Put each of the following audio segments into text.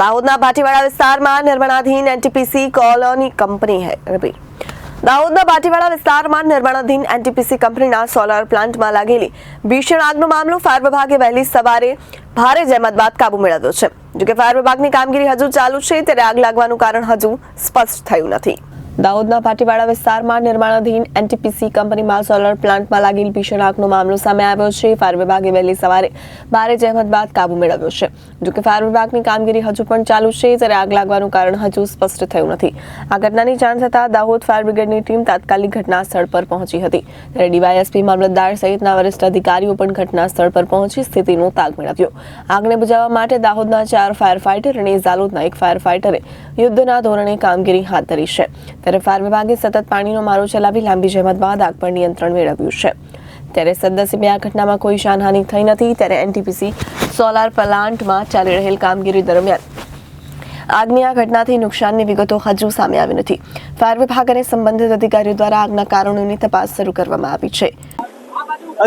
દાહોદના ભાટીવાડા વિસ્તારમાં નિર્માણાધીન NTPC colony company હે દાહોદના ભાટીવાડા વિસ્તારમાં નિર્માણાધીન એનટીપીસી કંપનીના સોલાર પ્લાન્ટમાં લાગેલી ભીષણ આગનો મામલો ફાયર વિભાગે વહેલી સવારે ભારે જહેમત બાદ કાબુ મેળવ્યો છે. જોકે ફાયર વિભાગની કામગીરી હજુ ચાલુ છે, ત્યારે આગ લાગવાનું કારણ હજુ સ્પષ્ટ થયું નથી. દાહોદના ભાટીવાડા વિસ્તારમાં નિર્માણાધીન એનટીપીસી કંપનીમાં સોલર પ્લાન્ટમાં લાગેલ ભીષણ આગનો મામલો સામે આવ્યો છે. ફાયર વિભાગે વહેલી સવારે ભારે જહેમત બાદ કાબુ મેળવ્યો છે. જોકે ફાયર વિભાગની કામગીરી હજુ પણ ચાલુ છે ત્યારે આગ લાગવાનું કારણ હજુ સ્પષ્ટ થયું નથી. આ ઘટનાની જાણ થતાં દાહોદ ફાયર બ્રિગેડની ટીમ તાત્કાલિક ઘટના સ્થળ પર પહોંચી હતી. ત્યારે ડીવાયએસપી મામલતદાર સહિતના વરિષ્ઠ અધિકારીઓ પણ ઘટના સ્થળ પર પહોંચી સ્થિતિનો તાગ મેળવ્યો. આગને બુજાવવા માટે દાહોદના ચાર ફાયર ફાઇટર અને ઝાલોદના એક ફાયર ફાઇટરે યુદ્ધના ધોરણે કામગીરી હાથ ધરી છે. ત્યારે ફાયર વિભાગે સતત પાણીનો મારો ચલાવી લાંબી જહેમત બાદ આગ પર નિયંત્રણ મેળવ્યું છે. ત્યારે સદનસીબે આ ઘટનામાં કોઈ જાનહાનિ થઈ નથી, ત્યારે એનટીપીસી સોલાર પ્લાન્ટમાં ચાલી રહેલ કામગીરી દરમિયાન આગની આ ઘટનાથી નુકસાનની વિગતો હજુ સામે આવી નથી. ફાયર વિભાગ અને સંબંધિત અધિકારીઓ દ્વારા આગના કારણોની તપાસ શરૂ કરવામાં આવી છે.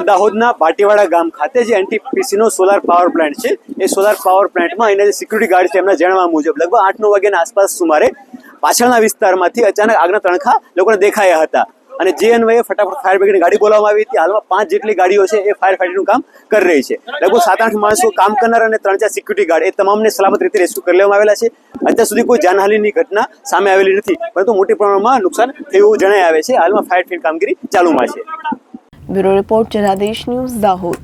દાહોદના પાટીવાડા ગામ ખાતે જે એનટીપીસી નો સોલાર પાવર પ્લાન્ટ છે, એ સોલાર પાવર પ્લાન્ટમાં એના જે સિક્યુરિટી ગાર્ડ છે એમના જણાવવા મુજબ લગભગ આઠ નવ વાગ્યાના આસપાસ સુમારે પાછળના વિસ્તારમાંથી અચાનક આગના તણખા લોકોને દેખાયા હતા. અને જે અન્વયે ફટાફટ ફાયર બ્રિગેડની ગાડી બોલાવવામાં આવી હતી. હાલમાં પાંચ જેટલી ગાડીઓ છે એ ફાયર ફાઇટિંગનું કામ કરી રહી છે. લગભગ સાત આઠ માણસો કામ કરનાર અને ત્રણ ચાર સિક્યુરિટી ગાર્ડ એ તમામને સલામત રીતે રેસ્ક્યુ કરી લેવામાં આવેલા છે. અત્યાર સુધી કોઈ જાનહાનિની ઘટના સામે આવેલી નથી, પરંતુ મોટી પ્રમાણમાં નુકસાન થયું જણાઈ આવે છે. હાલમાં ફાયર ફાઈટ કામગીરી ચાલુમાં છે. Bureau report Janadesh news Dahod.